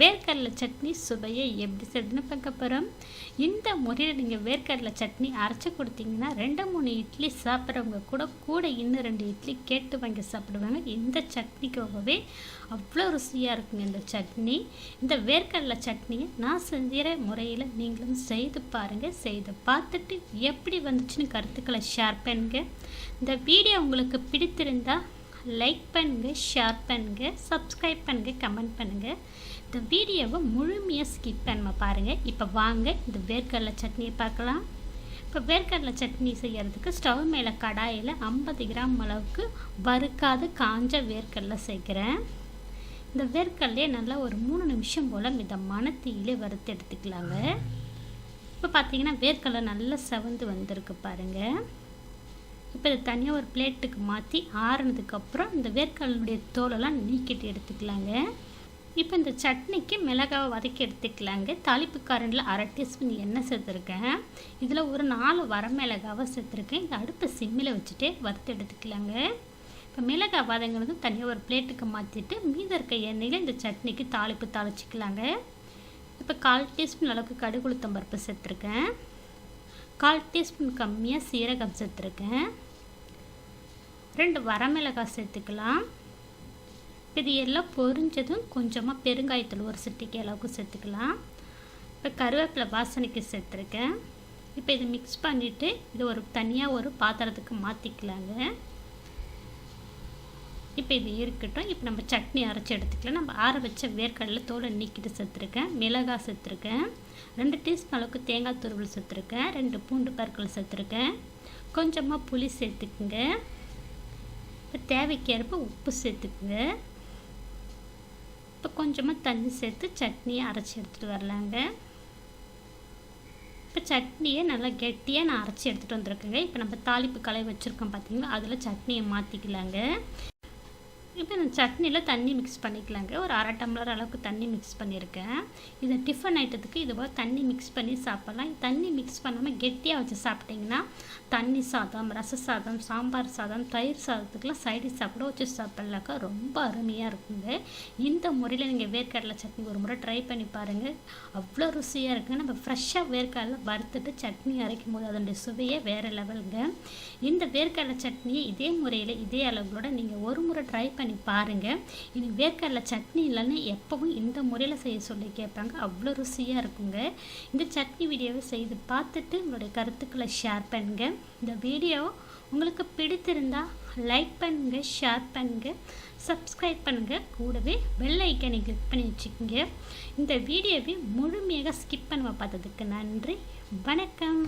வேர்க்கடலை சட்னி சுவையை எப்படி செய்யுதுன்னு பார்க்க போகிறோம் இந்த முறையில் நீங்கள் வேர்க்கடலை சட்னி அரைச்சி கொடுத்தீங்கன்னா ரெண்டு மூணு இட்லி சாப்பிட்றவங்க கூட கூட இன்னும் ரெண்டு இட்லி கேட்டு வாங்கி சாப்பிடுவாங்க. இந்த சட்னிக்காகவே அவ்வளோ ருசியாக இருக்குங்க இந்த சட்னி. இந்த வேர்க்கடலை சட்னியை நான் செஞ்சுற முறையில் நீங்களும் செய்து பாருங்கள் செய்து பார்த்துட்டு எப்படி வந்துச்சுன்னு கருத்துக்களை ஷேர் பண்ணுங்க. இந்த வீடியோ உங்களுக்கு பிடித்திருந்தா லைக் பண்ணுங்கள் ஷேர் பண்ணுங்கள் சப்ஸ்கிரைப் பண்ணுங்கள் கமெண்ட் பண்ணுங்கள் இந்த வீடியோவை முழுமையாக ஸ்கிப் பண்ணாமல் பாருங்கள் இப்போ வாங்க இந்த வேர்க்கடலை சட்னியை பார்க்கலாம். இப்போ வேர்க்கடலை சட்னி செய்கிறதுக்கு ஸ்டவ் மேலே கடாயில் ஐம்பது கிராம் அளவுக்கு வறுக்காத காஞ்ச வேர்க்கடலை சேர்க்குறேன். இந்த வேர்க்கடலையை நல்லா ஒரு மூணு நிமிஷம் போல் மிதமான தீயிலே வறுத்து எடுத்துக்கலாங்க. இப்போ பார்த்தீங்கன்னா வேர்க்கடலை நல்லா செவந்து வந்திருக்கு பாருங்கள் இப்போ இதை தனியாக ஒரு பிளேட்டுக்கு மாற்றி ஆறுனதுக்கப்புறம் இந்த வேர்க்கடலுடைய தோலெல்லாம் நீக்கிட்டு எடுத்துக்கலாங்க. இப்போ இந்த சட்னிக்கு மிளகாவை வதக்கி எடுத்துக்கலாங்க. தாளிப்பு காரண்டில் அரை டீஸ்பூன் எண்ணெய் சேர்த்துருக்கேன். இதில் ஒரு நாலு வரமிளகாவை சேர்த்துருக்கேன். இந்த அடுப்பை சிம்மில் வச்சுட்டு வறுத்து எடுத்துக்கலாங்க. இப்போ மிளகாய் வதங்கினது தனியாக ஒரு பிளேட்டுக்கு மாற்றிட்டு மீத இருக்க எண்ணெயில் இந்த சட்னிக்கு தாளிப்பு தாளிச்சிக்கலாங்க. இப்போ கால் டீஸ்பூன் அளவுக்கு கடுகுளுத்தம் பருப்பு சேர்த்துருக்கேன். கால் டீஸ்பூன் கம்மியாக சீரகம் சேர்த்துருக்கேன். ரெண்டு வரமிளகாய் சேர்த்துக்கலாம். இது எல்லாம் பொரிஞ்சதும் கொஞ்சமாக பெருங்காயத்தூள் ஒரு சிட்டிக்கு அளவுக்கு சேர்த்துக்கலாம். இப்போ கருவேப்பிலை வாசனைக்கு சேர்த்துருக்கேன். இப்போ இதை மிக்ஸ் பண்ணிவிட்டு இது ஒரு தனியாக ஒரு பாத்திரத்துக்கு மாற்றிக்கலாங்க இப்போ இது இருக்கட்டும். இப்போ நம்ம சட்னி அரைச்சி எடுத்துக்கலாம். நம்ம ஆற வச்ச வேர்க்கடலை தோலை நீக்கிட்டு சேர்த்துருக்கேன். மிளகாய் சேர்த்துருக்கேன். ரெண்டு டீஸ்பூன் அளவுக்கு தேங்காய் துருவல் சேர்த்துருக்கேன். ரெண்டு பூண்டு பற்கள் சேர்த்துருக்கேன். கொஞ்சமாக புளி சேர்த்துக்குங்க. இப்போ தேவைக்கேற்ப உப்பு சேர்த்துக்குங்க. இப்போ கொஞ்சமாக தண்ணி சேர்த்து சட்னியை அரைச்சி எடுத்துகிட்டு வரலாங்க. இப்போ சட்னியை நல்லா கெட்டியாக நான் அரைச்சி எடுத்துகிட்டு வந்திருக்கேங்க. இப்போ நம்ம தாளிப்பு கலை வச்சுருக்கோம் பார்த்தீங்களா அதில் சட்னியை மாற்றிக்கலாங்க இப்போ இந்த சட்னியில் தண்ணி மிக்ஸ் பண்ணிக்கலாங்க. ஒரு அரை டம்ளர் அளவுக்கு தண்ணி மிக்ஸ் பண்ணியிருக்கேன். இதை டிஃபன் ஐட்டத்துக்கு இது போல் தண்ணி மிக்ஸ் பண்ணி சாப்பிட்லாம். தண்ணி மிக்ஸ் பண்ணாமல் கெட்டியாக வச்சு சாப்பிட்டிங்கன்னா தண்ணி சாதம் ரச சாதம் சாம்பார் சாதம் தயிர் சாதத்துக்குலாம் சைடு சாப்பிட வச்சு சாப்பிட்லாக்கா ரொம்ப அருமையாக இருக்குங்க. இந்த முறையில் நீங்கள் வேர்க்கடலை சட்னி ஒரு முறை ட்ரை பண்ணி பாருங்கள் அவ்வளோ ருசியாக இருக்குங்க. நம்ம ஃப்ரெஷ்ஷாக வேர்க்கடலை வறுத்துட்டு சட்னி அரைக்கும் போது அதனுடைய சுவையே வேறு லெவலுங்க இந்த வேர்க்கடலை சட்னியை இதே முறையில் இதே அளவுகளோட நீங்கள் ஒரு முறை ட்ரை பண்ணி பாருங்கள் எனக்கு வேர்க்கடலை சட்னி இல்லைன்னு எப்பவும் இந்த முறையில் செய்ய சொல்லி கேட்பாங்க. அவ்வளோ ருசியாக இருக்குங்க. இந்த சட்னி வீடியோவை செய்து பார்த்துட்டு உங்களுடைய கருத்துக்களை ஷேர் பண்ணுங்கள் இந்த வீடியோ உங்களுக்கு பிடித்திருந்தா லைக் பண்ணுங்கள் ஷேர் பண்ணுங்கள் சப்ஸ்கிரைப் பண்ணுங்கள் கூடவே பெல் ஐக்கனை கிளிக் பண்ணி வச்சுக்கோங்க. இந்த வீடியோவை முழுமையாக ஸ்கிப் பண்ண பார்த்ததுக்கு நன்றி. வணக்கம்.